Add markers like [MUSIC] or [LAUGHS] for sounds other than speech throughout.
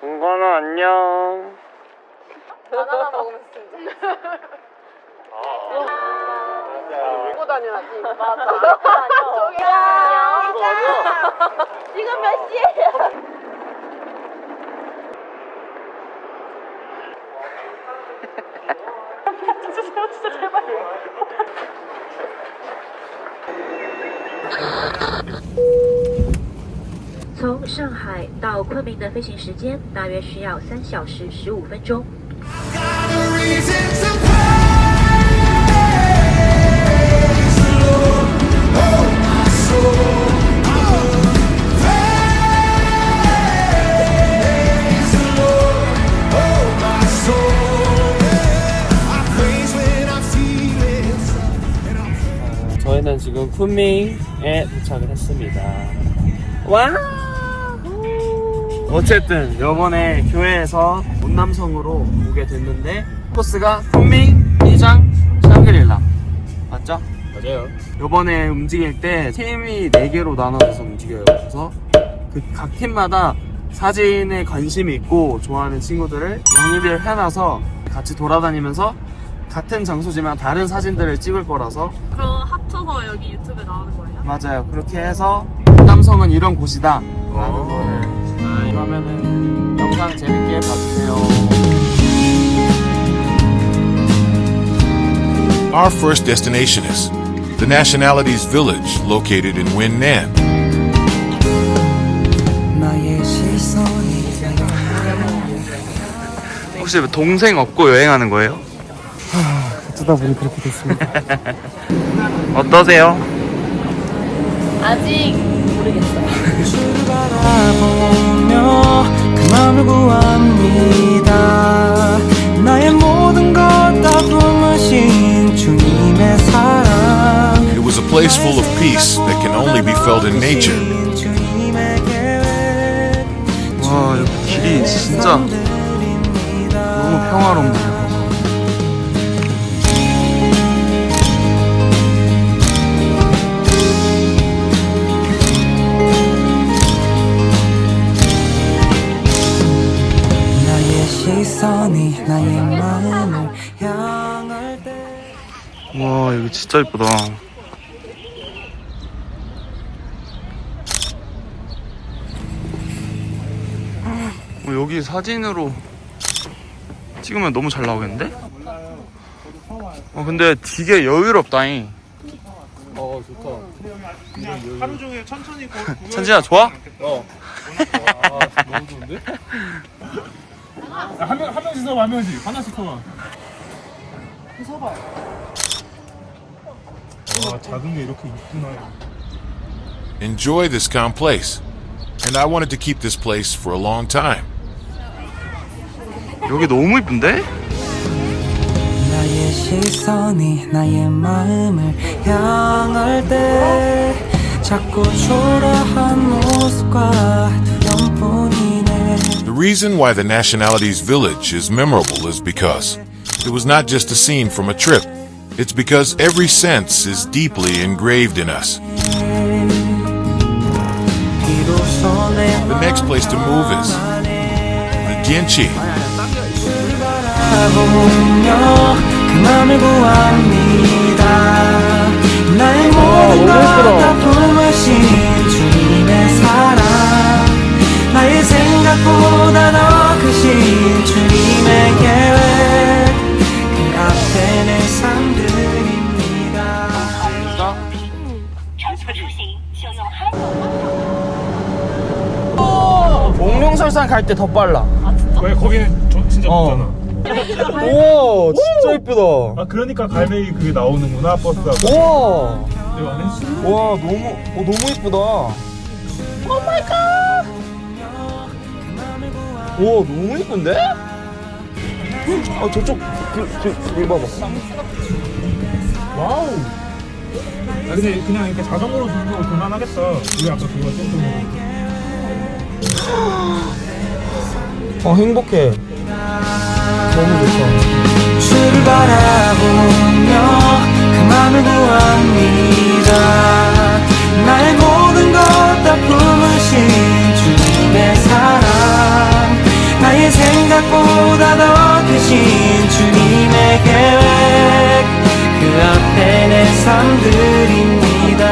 동건아 안녕. 바나나 먹으면서 진짜. 들고 다녀야지. 맞아. 다녀. 저기야. 지금 몇 시예요? 아, [LAUGHS] 从上海到昆明的飞行时间大约需要三小时十五分钟。 Got a reason to praise the Lord, oh my soul. I will praise the Lord, oh my soul. I praise when I'm feeling sad, and I'm 저희는 지금 쿤밍에 도착을 했습니다. 와! 어쨌든 요번에 교회에서 운남성으로 오게 됐는데 코스가 쿤밍, 이장, 샹그릴라 맞죠? 맞아요. 요번에 움직일 때 팀이 4개로 나눠져서 움직여요. 그래서 그 각 팀마다 사진에 관심이 있고 좋아하는 친구들을 영입을 해놔서 같이 돌아다니면서 같은 장소지만 다른 사진들을 찍을 거라서 그럼 합쳐서 여기 유튜브에 나오는 거예요? 맞아요. 그렇게 해서 남성은 이런 곳이다. 라는 거를. 아, 그러면은 영상 재밌게 봐주세요. Our first destination is the Nationalities Village located in Winnan. 혹시 동생 없고 여행하는 거예요? 어쩌다 보니 그렇게 됐습니다. 어떠세요? 아직 모르겠어요. 바라보며 그 맘을 구합니다 나의 모든 것 다 품으신 주님의 사랑 It was a place full of peace that can only be felt in nature. 와, 여기 길이 진짜 너무 평화롭네요. 시선이 나의 마음을 향할 때 와, 여기 진짜 이쁘다. 어, 여기 사진으로 찍으면 너무 잘 나오겠는데? 어, 근데 되게 여유롭다잉. 어, 좋다. 하루 종일 천천히 천진아, 좋아? 어. [LAUGHS] 너무 좋은데? 한 명, 한 명씩 서봐, 한 명씩. 하나씩 서봐. 와, 작은 게 이렇게 있구나. Enjoy this calm place. And I wanted to keep this place for a long time. 여기 너무 이쁜데? 나의 시선이 나의 마음을 향할 때 자꾸 초라한 모습과 reason why the nationality's village is memorable is because it was not just a scene from a trip. It's because every sense is deeply engraved in us. The next place to move is the Genchi. Oh, 갈 때 더 빨라. 왜 거기는 저, 진짜 어. 높잖아. 우와 진짜 이쁘다. 아 그러니까 갈매기 그게 나오는구나 버스가. 우와. 내가 안 했어. 와 너무 어, 너무 이쁘다. 오 마이 갓. 와 너무 이쁜데? 아 저쪽 그저 여기 봐봐. 와우. 아 근데 그냥 이렇게 자전거로 두고 그만하겠다. 우리 아까 그거 좀 어 행복해. 너무 좋다. 주를 바라보며 그 맘을 구합니다 나의 모든 것 다 품으신 주님의 사랑 나의 생각보다 더 크신 주님의 계획 그 앞에 내삶 드립니다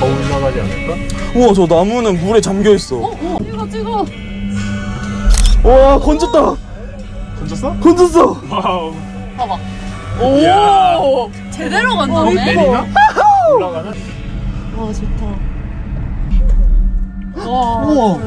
더 올라가지 않을까? 우와 저 나무는 물에 잠겨 있어. 이거 찍어. 와 건졌다. 던졌어? 건졌어. 와우. 봐봐. 오, 제대로 건졌네. 내리나? 올라가나? 와 좋다. 와. 우와.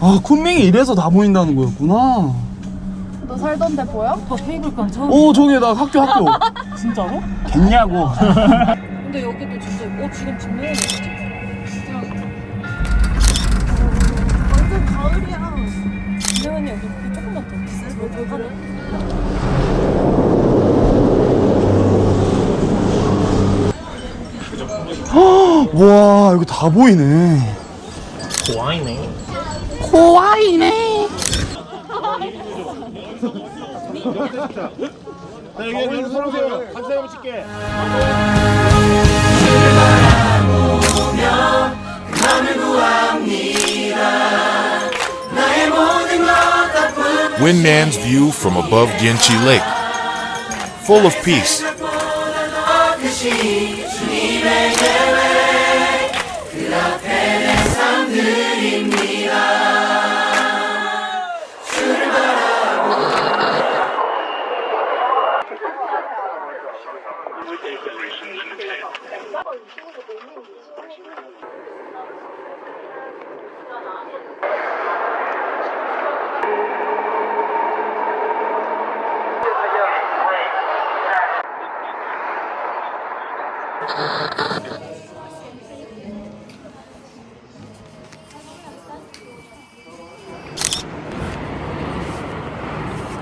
아 쿤밍이 이래서 다 보인다는 거였구나. 너 살던 데 보여? 저 케이블카 처음. 오 저기 나 학교 학교. [LAUGHS] 진짜로? 겠냐고. 근데 여기도 진짜 어 지금 진짜 와 여기 다 보이네. Winman's view from above Genchi Lake. Full of peace.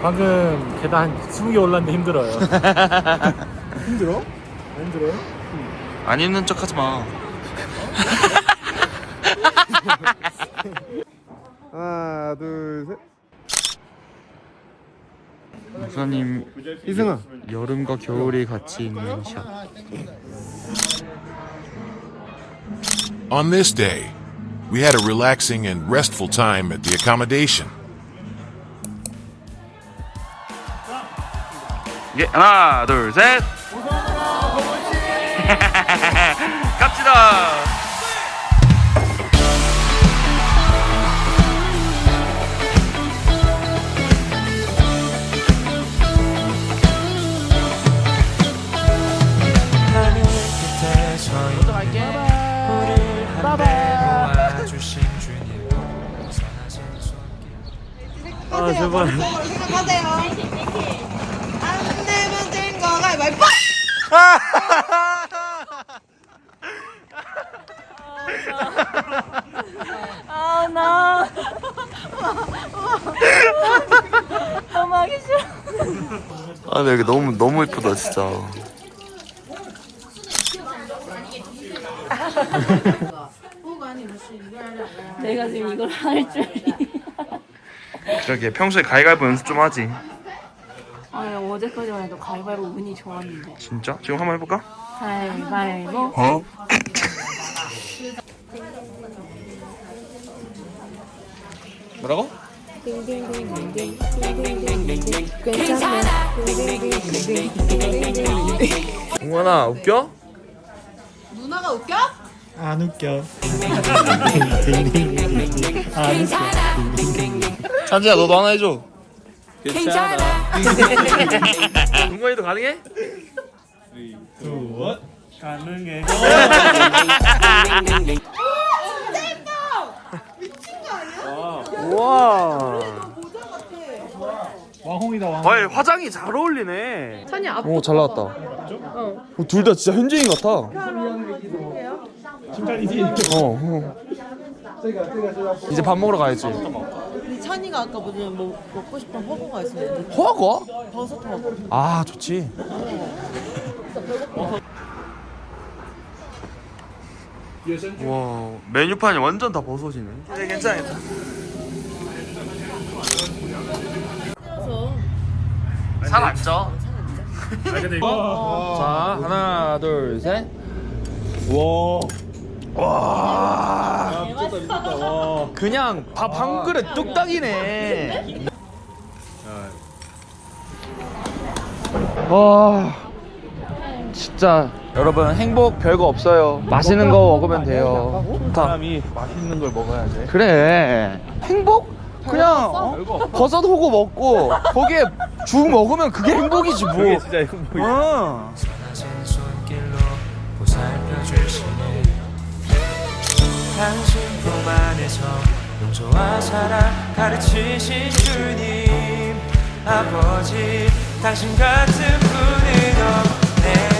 방금 계단 20개 올랐는데 힘들어요. [LAUGHS] 힘들어? 안 힘들어요? 안 입는 척 하지 마. [LAUGHS] 하나, 둘, 셋. 목사님 이승아. 여름과 겨울이 같이 있는 샷. On this day, we had a relaxing and restful time at the accommodation. 예, 하나, 둘, 셋. 갑시다. 아 제발. 생각하세요. 안 내면 된 거 가위바위보! 아 나. 너무 하기 싫어. 아 근데 여기 너무 너무 이쁘다 진짜. 내가 지금 이걸 할 줄이. 저기 평소에 가위가위보 연습 좀 하지. 아 어제까지만 해도 가위바위보 운이 좋았는데. 진짜? 지금 한번 해볼까? 가위바위보. 어? [LAUGHS] 뭐라고? 응원아 웃겨? 누나가 웃겨? 안 웃겨. 찬지야 너도 하나 해줘. 괜찮아. 응원이도 가능해? 두, 가능해. 와. 왕홍이다 왕홍 아니 화장이 잘 어울리네. 찬이 앞. 오 잘 나왔다. 어. 둘다 진짜 현지인 같아. 칭찬이지 어. 어. 이제 밥 먹으러 가야지. 우리 찬이가 아까 무슨 뭐 먹고 싶은 허거가 있었는데 호하고? 버섯 허거. 아 좋지. 와 메뉴판이 완전 다 버섯이네. 근데 괜찮겠다. 살안 쪄. 아 근데 이거 자 하나 둘 셋. 와. 와. 그냥 밥 한 그릇 뚝딱이네. 와. 진짜 여러분 행복 별거 없어요. 맛있는 거 먹으면 돼요. 사람이 맛있는 걸 먹어야 돼 그래. 행복? 그냥 어? 버섯 호고 먹고 거기에 죽 먹으면 그게 행복이지 뭐. 그게 진짜 행복이야 어. 손길로 당신 품 안에서 용서와 사랑 가르치신 주님 아버지 당신 같은 분은 없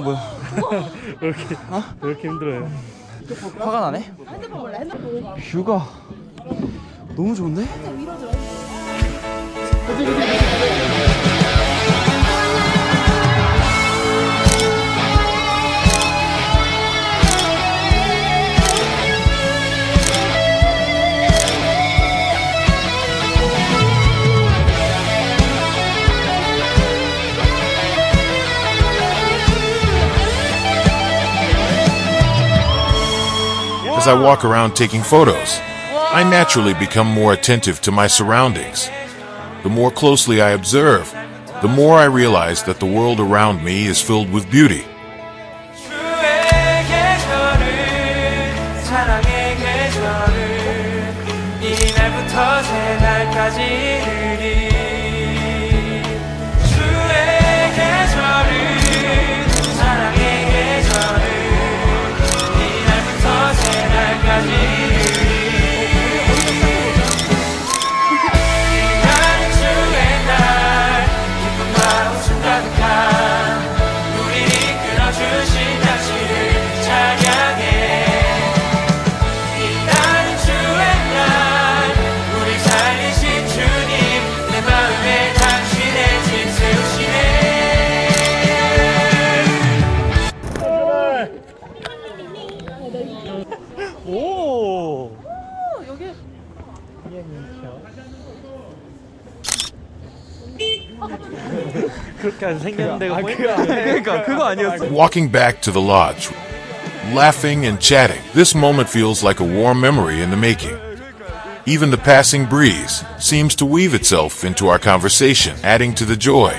어 뭐야? [LAUGHS] 왜 이렇게 왜 이렇게 힘들어요 화가 나네? 뷰가 너무 좋은데? As I walk around taking photos, I naturally become more attentive to my surroundings. The more closely I observe, the more I realize that the world around me is filled with beauty. 주의 계절은 사랑의 계절은 이날부터 새날까지 이 그렇게 안 생겼는데 아, 그거, 그러니까 그거 아니었어. Walking back to the lodge, laughing and chatting, this moment feels like a warm memory in the making. Even the passing breeze seems to weave itself into our conversation, adding to the joy.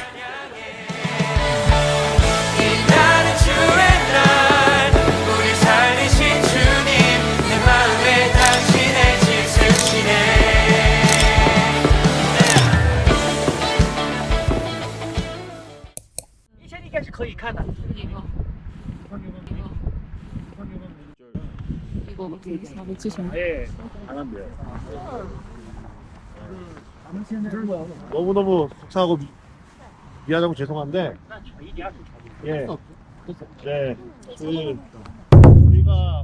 170. 예, 안 한대요. 너무너무 속상하고 미, 미안하고 죄송한데 예, 네, 저희, 저희가